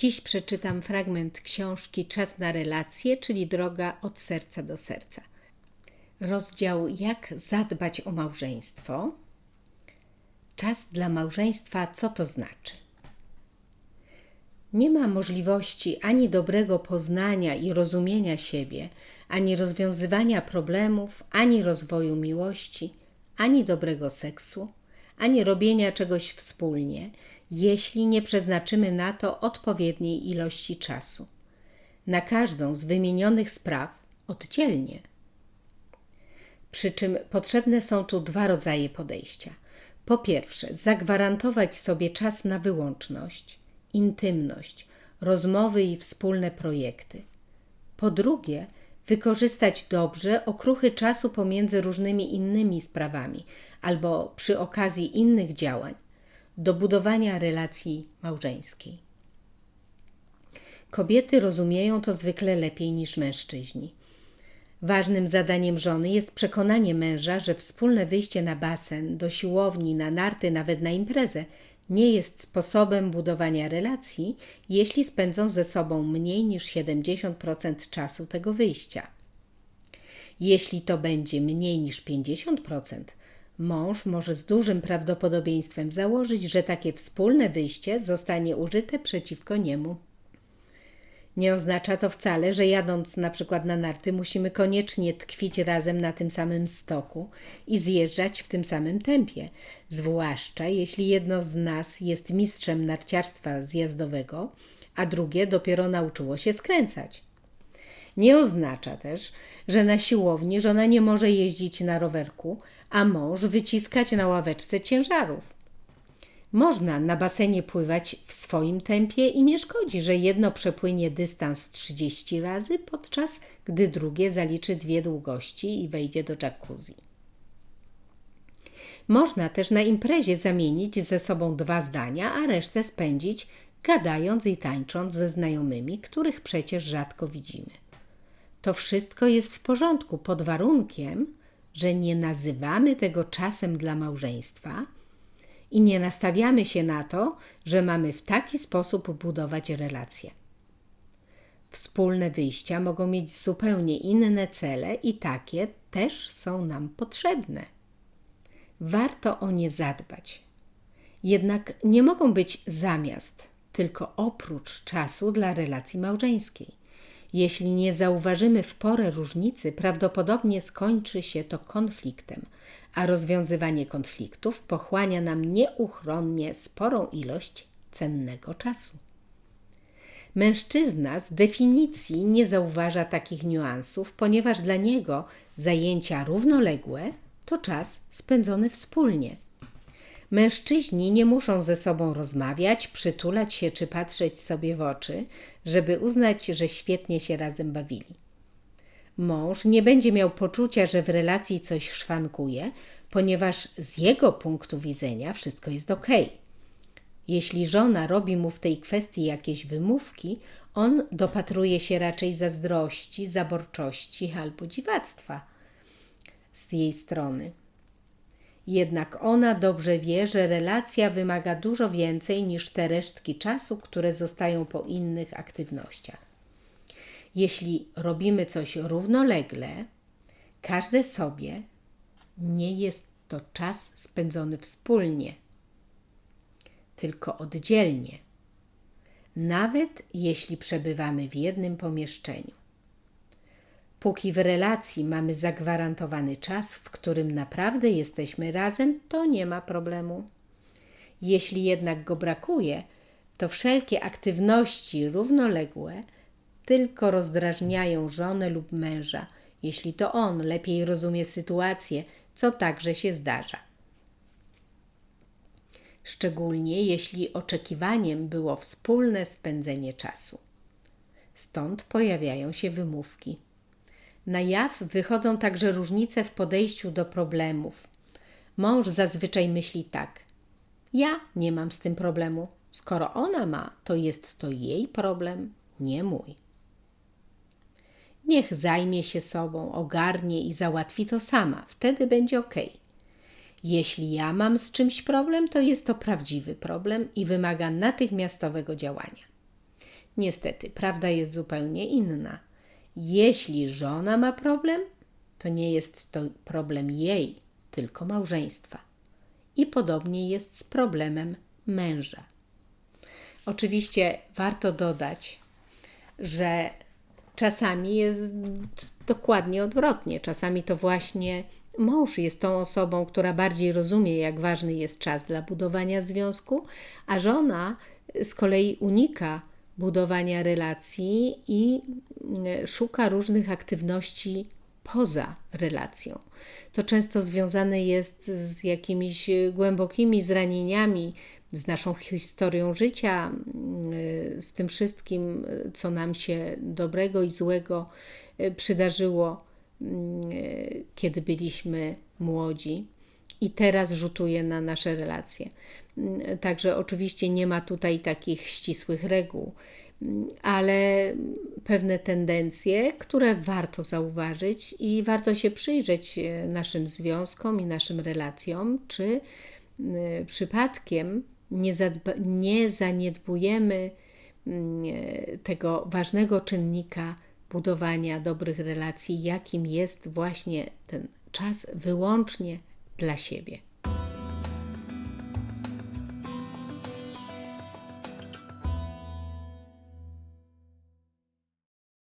Dziś przeczytam fragment książki Czas na relacje, czyli droga od serca do serca. Rozdział Jak zadbać o małżeństwo. Czas dla małżeństwa, co to znaczy? Nie ma możliwości ani dobrego poznania i rozumienia siebie, ani rozwiązywania problemów, ani rozwoju miłości, ani dobrego seksu, ani robienia czegoś wspólnie, jeśli nie przeznaczymy na to odpowiedniej ilości czasu. Na każdą z wymienionych spraw oddzielnie. Przy czym potrzebne są tu dwa rodzaje podejścia. Po pierwsze, zagwarantować sobie czas na wyłączność, intymność, rozmowy i wspólne projekty. Po drugie, wykorzystać dobrze okruchy czasu pomiędzy różnymi innymi sprawami albo przy okazji innych działań do budowania relacji małżeńskiej. Kobiety rozumieją to zwykle lepiej niż mężczyźni. Ważnym zadaniem żony jest przekonanie męża, że wspólne wyjście na basen, do siłowni, na narty, nawet na imprezę nie jest sposobem budowania relacji, jeśli spędzą ze sobą mniej niż 70% czasu tego wyjścia. Jeśli to będzie mniej niż 50%, mąż może z dużym prawdopodobieństwem założyć, że takie wspólne wyjście zostanie użyte przeciwko niemu. Nie oznacza to wcale, że jadąc na przykład na narty musimy koniecznie tkwić razem na tym samym stoku i zjeżdżać w tym samym tempie, zwłaszcza jeśli jedno z nas jest mistrzem narciarstwa zjazdowego, a drugie dopiero nauczyło się skręcać. Nie oznacza też, że na siłowni żona nie może jeździć na rowerku, a mąż wyciskać na ławeczce ciężarów. Można na basenie pływać w swoim tempie i nie szkodzi, że jedno przepłynie dystans 30 razy, podczas gdy drugie zaliczy dwie długości i wejdzie do jacuzzi. Można też na imprezie zamienić ze sobą dwa zdania, a resztę spędzić gadając i tańcząc ze znajomymi, których przecież rzadko widzimy. To wszystko jest w porządku pod warunkiem, że nie nazywamy tego czasem dla małżeństwa i nie nastawiamy się na to, że mamy w taki sposób budować relacje. Wspólne wyjścia mogą mieć zupełnie inne cele i takie też są nam potrzebne. Warto o nie zadbać. Jednak nie mogą być zamiast, tylko oprócz czasu dla relacji małżeńskiej. Jeśli nie zauważymy w porę różnicy, prawdopodobnie skończy się to konfliktem, a rozwiązywanie konfliktów pochłania nam nieuchronnie sporą ilość cennego czasu. Mężczyzna z definicji nie zauważa takich niuansów, ponieważ dla niego zajęcia równoległe to czas spędzony wspólnie. Mężczyźni nie muszą ze sobą rozmawiać, przytulać się czy patrzeć sobie w oczy, żeby uznać, że świetnie się razem bawili. Mąż nie będzie miał poczucia, że w relacji coś szwankuje, ponieważ z jego punktu widzenia wszystko jest ok. Jeśli żona robi mu w tej kwestii jakieś wymówki, on dopatruje się raczej zazdrości, zaborczości albo dziwactwa z jej strony. Jednak ona dobrze wie, że relacja wymaga dużo więcej niż te resztki czasu, które zostają po innych aktywnościach. Jeśli robimy coś równolegle, każde sobie, nie jest to czas spędzony wspólnie, tylko oddzielnie, nawet jeśli przebywamy w jednym pomieszczeniu. Póki w relacji mamy zagwarantowany czas, w którym naprawdę jesteśmy razem, to nie ma problemu. Jeśli jednak go brakuje, to wszelkie aktywności równoległe tylko rozdrażniają żonę lub męża, jeśli to on lepiej rozumie sytuację, co także się zdarza. Szczególnie jeśli oczekiwaniem było wspólne spędzenie czasu. Stąd pojawiają się wymówki. Na jaw wychodzą także różnice w podejściu do problemów. Mąż zazwyczaj myśli tak: Ja nie mam z tym problemu. Skoro ona ma, to jest to jej problem, nie mój. Niech zajmie się sobą, ogarnie i załatwi to sama, wtedy będzie ok. Jeśli ja mam z czymś problem, to jest to prawdziwy problem i wymaga natychmiastowego działania. Niestety, prawda jest zupełnie inna. Jeśli żona ma problem, to nie jest to problem jej, tylko małżeństwa. I podobnie jest z problemem męża. Oczywiście warto dodać, że czasami jest dokładnie odwrotnie. Czasami to właśnie mąż jest tą osobą, która bardziej rozumie, jak ważny jest czas dla budowania związku, a żona z kolei unika budowania relacji i mm, szuka różnych aktywności poza relacją. To często związane jest z jakimiś głębokimi zranieniami, z naszą historią życia, mm, z tym wszystkim, co nam się dobrego i złego e, przydarzyło, mm, kiedy byliśmy młodzi. I teraz rzutuje na nasze relacje. Mm, Także oczywiście nie ma tutaj takich ścisłych reguł, ale pewne tendencje, które warto zauważyć i warto się przyjrzeć e, naszym związkom i naszym relacjom, czy y, przypadkiem nie, zadba- nie zaniedbujemy mm, e, tego ważnego czynnika budowania dobrych relacji, jakim jest właśnie ten czas wyłącznie dla siebie.